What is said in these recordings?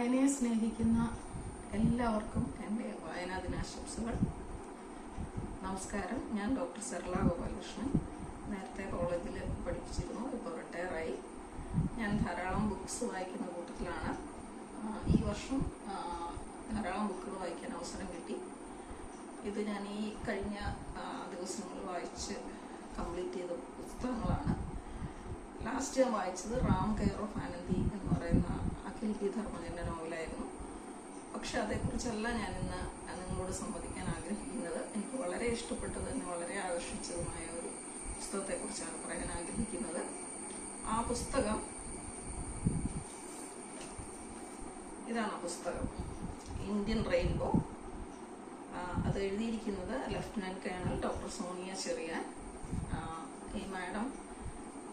സ്നേഹിക്കുന്ന എല്ലാവർക്കും എന്റെ വായനാ ദിനാശംസകൾ നമസ്കാരം. ഞാൻ ഡോക്ടർ സർല ഗോപാലകൃഷ്ണൻ. നേരത്തെ കോളേജിൽ പഠിപ്പിച്ചിരുന്നു ഇപ്പോൾ റിട്ടയറായി. ഞാൻ ധാരാളം ബുക്ക്സ് വായിക്കുന്ന കൂട്ടത്തിലാണ്. ഈ വർഷം ധാരാളം ബുക്കുകൾ വായിക്കാൻ അവസരം കിട്ടി. ഇത് ഞാൻ ഈ കഴിഞ്ഞ ദിവസങ്ങൾ വായിച്ച് കംപ്ലീറ്റ് ചെയ്ത പുസ്തകങ്ങളാണ്. ലാസ്റ്റ് ഞാൻ വായിച്ചത് റാം കെയർ ഓഫ് ആനന്ദി എന്ന് പറയുന്ന അഖിൽ നോവലായിരുന്നു പക്ഷെ അതേക്കുറിച്ചല്ല ഞാൻ ഇന്ന് നിങ്ങളോട് സംവദിക്കാൻ ആഗ്രഹിക്കുന്നത്. എനിക്ക് വളരെ ഇഷ്ടപ്പെട്ടത് എന്നെ വളരെ ആകർഷിച്ചതുമായ ഒരു പുസ്തകത്തെക്കുറിച്ചാണ് പറയാൻ ആഗ്രഹിക്കുന്നത്. ആ പുസ്തകം ഇതാണ് ആ പുസ്തകം. Indian rainbow. അത് എഴുതിയിരിക്കുന്നത് lieutenant colonel doctor Sonia Cherian. ഈ മാഡം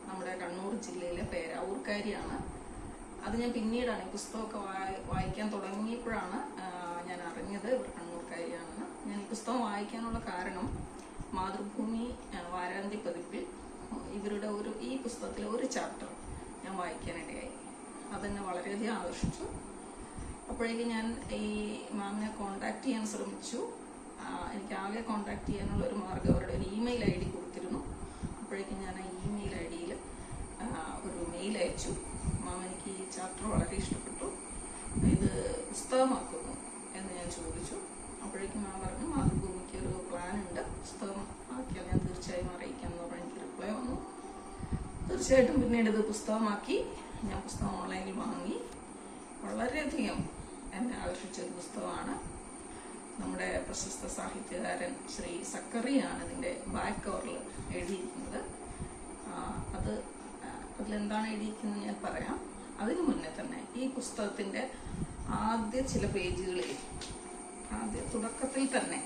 നമ്മുടെ കണ്ണൂർ ജില്ലയിലെ പേരാവൂർക്കാരിയാണ്. അത് ഞാൻ പിന്നീടാണ് ഈ പുസ്തകമൊക്കെ വായി- ആ, ഞാൻ അറിഞ്ഞത് ഇവർ കണ്ണൂർക്കാരിയാണെന്ന് ഞാൻ പുസ്തകം വായിക്കാനുള്ള കാരണം മാതൃഭൂമി വാരാന്തി വാരാന്ത്യ പതിപ്പിൽ ഇവരുടെ ഒരു ഈ പുസ്തകത്തിലെ ഒരു ചാപ്റ്റർ ഞാൻ വായിക്കാനിടയായി. അതെന്നെ വളരെയധികം ആകർഷിച്ചു. അപ്പോഴേക്ക് ഞാൻ ഈ മാമിനെ കോണ്ടാക്ട് ചെയ്യാൻ ശ്രമിച്ചു. എനിക്ക് ആകെ കോണ്ടാക്ട് ചെയ്യാനുള്ള ഒരു മാർഗം അവരുടെ ഒരു ഇമെയിൽ ഐ ഡി കൊടുത്തിരുന്നു അപ്പോഴേക്കും ഞാൻ ആ ഇമെയിൽ ഐ ഡിയിൽ ഒരു മെയിൽ അയച്ചു മാം എനിക്ക് ഈ ചാപ്റ്റർ വളരെ ഇഷ്ടപ്പെട്ടു ഇത് പുസ്തകമാക്കുന്നു എന്ന് ഞാൻ ചോദിച്ചു അപ്പോഴേക്കും മാം പറഞ്ഞു മാതൃഭൂമിക്ക് ഒരു പ്ലാൻ ഉണ്ട് പുസ്തകം ആക്കിയാൽ ഞാൻ തീർച്ചയായും അറിയിക്കാം എന്ന് പറഞ്ഞ് എനിക്ക് റിപ്ലൈ വന്നു തീർച്ചയായിട്ടും പിന്നീട് ഇത് പുസ്തകമാക്കി ഞാൻ പുസ്തകം ഓൺലൈനിൽ വാങ്ങി. വളരെയധികം എന്നെ ആകർഷിച്ച ഒരു പുസ്തകമാണ്. നമ്മുടെ പ്രശസ്ത സാഹിത്യകാരൻ ശ്രീ സക്കറിയാണ് ഇതിന്റെ ബാക്ക് കവറിൽ എഴുതിയിരിക്കുന്നത്. അത് അതിലെന്താണ് എഴുതിയിരിക്കുന്നത് ഞാൻ പറയാം. അതിനു മുന്നേ തന്നെ ഈ പുസ്തകത്തിന്റെ ആദ്യ ചില പേജുകളിൽ ആദ്യ തുടക്കത്തിൽ തന്നെ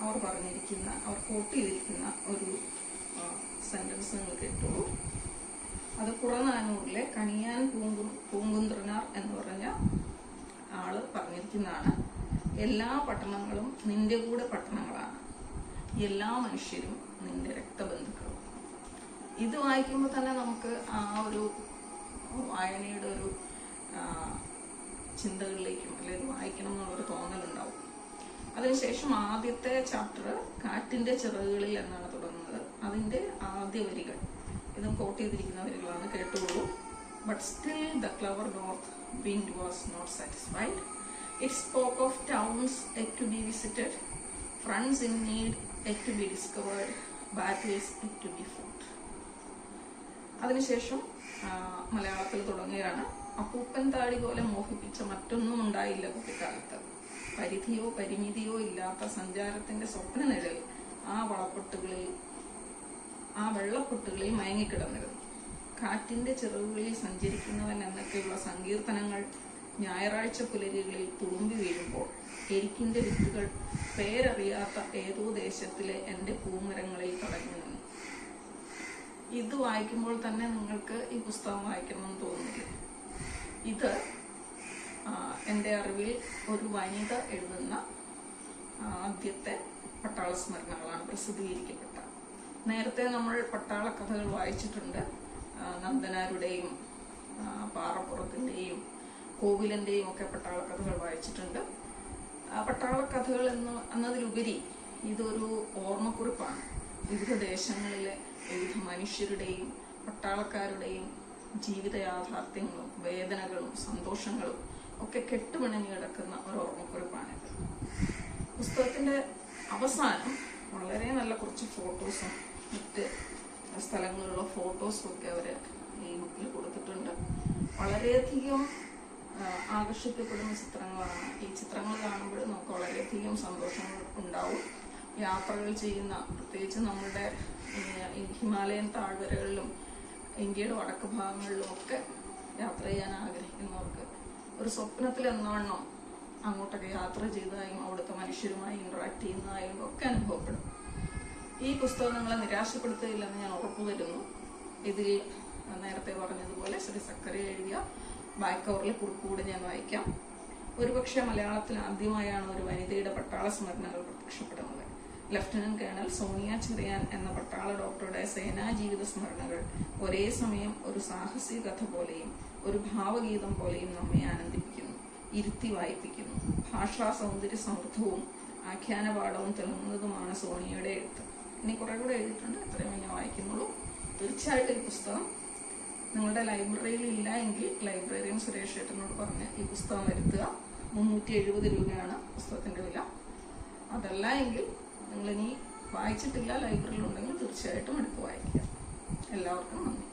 അവർ പറഞ്ഞിരിക്കുന്ന അവർ കോട്ട് ചെയ്തിരിക്കുന്ന ഒരു സെന്റൻസ് നിങ്ങൾ കേട്ടോളൂ. അത് പുറനാനൂറിലെ കണിയാൻ പൂങ്കു എന്ന് പറഞ്ഞ ആൾ പറഞ്ഞിരിക്കുന്നതാണ്. എല്ലാ പട്ടണങ്ങളും നിന്റെ കൂടെ പട്ടണങ്ങളാണ്. എല്ലാ മനുഷ്യരും നിന്റെ രക്തബന്ധുക്കളും. ഇത് വായിക്കുമ്പോൾ തന്നെ നമുക്ക് ആ ഒരു വായനയുടെ ഒരു ചിന്തകളിലേക്കും അല്ലെങ്കിൽ വായിക്കണം എന്നുള്ളൊരു തോന്നലുണ്ടാവും. അതിനുശേഷം ആദ്യത്തെ ചാപ്റ്റർ കാറ്റിന്റെ ചിറകുകളിൽ എന്നാണ് തുടങ്ങുന്നത്. അതിന്റെ ആദ്യ വരികൾ. ഇതും കോട്ട് ചെയ്തിരിക്കുന്ന വരികളാണ് കേട്ടുള്ളൂ. But still the clever north wind was not satisfied it spoke of towns yet to be visited friends in need yet to be discovered battles yet to be fought അതിനുശേഷം മലയാളത്തിൽ തുടങ്ങുകയാണ്. അപ്പൂപ്പൻ താടി പോലെ മോഹിപ്പിച്ച മറ്റൊന്നും ഉണ്ടായില്ല കുട്ടിക്കാലത്ത്. പരിധിയോ പരിമിതിയോ ഇല്ലാത്ത സഞ്ചാരത്തിന്റെ സ്വപ്ന നിഴൽ ആ വളപ്പൊട്ടുകളിൽ ആ വെള്ളപ്പൊട്ടുകളിൽ മയങ്ങിക്കിടന്നിരുന്നു. കാറ്റിന്റെ ചിറകുകളിൽ സഞ്ചരിക്കുന്നവൻ എന്നൊക്കെയുള്ള സങ്കീർത്തനങ്ങൾ ഞായറാഴ്ച പുലരികളിൽ തുളുമ്പി വീഴുമ്പോൾ എരിക്കിന്റെ വിത്തുകൾ പേരറിയാത്ത ഏതോ ദേശത്തിലെ എന്റെ പൂമരങ്ങളിൽ തടഞ്ഞു നിന്നു. ഇത് വായിക്കുമ്പോൾ തന്നെ നിങ്ങൾക്ക് ഈ പുസ്തകം വായിക്കണമെന്ന് തോന്നില്ല ഇത് എന്റെ അറിവിൽ ഒരു വനിത എഴുതുന്ന ആദ്യത്തെ പട്ടാള സ്മരണകളാണ് പ്രസിദ്ധീകരിക്കപ്പെട്ട നേരത്തെ നമ്മൾ പട്ടാള കഥകൾ വായിച്ചിട്ടുണ്ട് നന്ദനാരുടെയും പാറപ്പുറത്തിന്റെയും കോവിലന്റെയും ഒക്കെ പട്ടാള കഥകൾ വായിച്ചിട്ടുണ്ട്. പട്ടാള കഥകൾ എന്ന് എന്നതിലുപരി ഇതൊരു ഓർമ്മക്കുറിപ്പാണ്. വിവിധ ദേശങ്ങളിലെ വിവിധ മനുഷ്യരുടെയും പട്ടാളക്കാരുടെയും ജീവിത യാഥാർത്ഥ്യങ്ങളും വേദനകളും സന്തോഷങ്ങളും ഒക്കെ കെട്ടുപിണഞ്ഞു കിടക്കുന്ന ഒരു ഓർമ്മക്കുറിപ്പാണിത്. പുസ്തകത്തിന്റെ അവസാനം വളരെ നല്ല കുറച്ച് ഫോട്ടോസും മറ്റ് സ്ഥലങ്ങളിലുള്ള ഫോട്ടോസും ഒക്കെ അവർ ഈ ബുക്കിൽ കൊടുത്തിട്ടുണ്ട്. വളരെയധികം ആകർഷിക്കപ്പെടുന്ന ചിത്രങ്ങളാണ്. ഈ ചിത്രങ്ങൾ കാണുമ്പോൾ നമുക്ക് വളരെയധികം സന്തോഷങ്ങൾ ഉണ്ടാവും. യാത്രകൾ ചെയ്യുന്ന പ്രത്യേകിച്ച് നമ്മുടെ ഹിമാലയൻ താഴ്വരകളിലും ഇന്ത്യയുടെ വടക്ക് ഭാഗങ്ങളിലും ഒക്കെ യാത്ര ചെയ്യാൻ ആഗ്രഹിക്കുന്നവർക്ക് ഒരു സ്വപ്നത്തിൽ എന്നവണ്ണം അങ്ങോട്ടൊക്കെ യാത്ര ചെയ്തതായും അവിടുത്തെ മനുഷ്യരുമായി ഇന്ററാക്ട് ചെയ്യുന്നതായും ഒക്കെ അനുഭവപ്പെടും. ഈ പുസ്തകം നിങ്ങളെ നിരാശപ്പെടുത്തുകയില്ലെന്ന് ഞാൻ ഉറപ്പുവരുന്നു ഇതിൽ നേരത്തെ പറഞ്ഞതുപോലെ ശ്രീ സക്കറി എഴുതിയ ബാക്ക് കവറിൽ കുറിപ്പ് കൂടെ ഞാൻ വായിക്കാം. ഒരുപക്ഷെ മലയാളത്തിൽ ആദ്യമായാണ് ഒരു വനിതയുടെ പട്ടാള സ്മരണകൾ പ്രത്യക്ഷപ്പെടുന്നത്. ലഫ്റ്റനന്റ് കേണൽ സോണിയ ചെറിയാൻ എന്ന പട്ടാള ഡോക്ടറുടെ സേനാ ജീവിത സ്മരണകൾ ഒരേ സമയം ഒരു സാഹസിക കഥ പോലെയും ഒരു ഭാവഗീതം പോലെയും നമ്മെ ആനന്ദിപ്പിക്കുന്നു ഇരുത്തി വായിപ്പിക്കുന്നു. ഭാഷാ സൗന്ദര്യ സമൃദ്ധവും ആഖ്യാനപാഠവും തിളങ്ങുന്നതുമാണ് സോണിയയുടെ എഴുത്ത്. ഇനി കുറെ കൂടെ എഴുതിയിട്ടുണ്ട്. അത്രയും ഞാൻ വായിക്കുന്നുള്ളൂ. തീർച്ചയായിട്ടും ഈ പുസ്തകം നിങ്ങളുടെ ലൈബ്രറിയിൽ ഇല്ല എങ്കിൽ ലൈബ്രറിയൻ സുരേഷ് ഏട്ടനോട് പറഞ്ഞ് ഈ പുസ്തകം വരുത്തുക. മുന്നൂറ്റി എഴുപത് രൂപയാണ് പുസ്തകത്തിന്റെ വില. അതല്ല എങ്കിൽ നിങ്ങൾ ഇനി വായിച്ചിട്ടില്ല ലൈബ്രറിയിൽ ഉണ്ടെങ്കിൽ തീർച്ചയായിട്ടും എടുത്ത് വായിക്കുക. എല്ലാവർക്കും നന്ദി.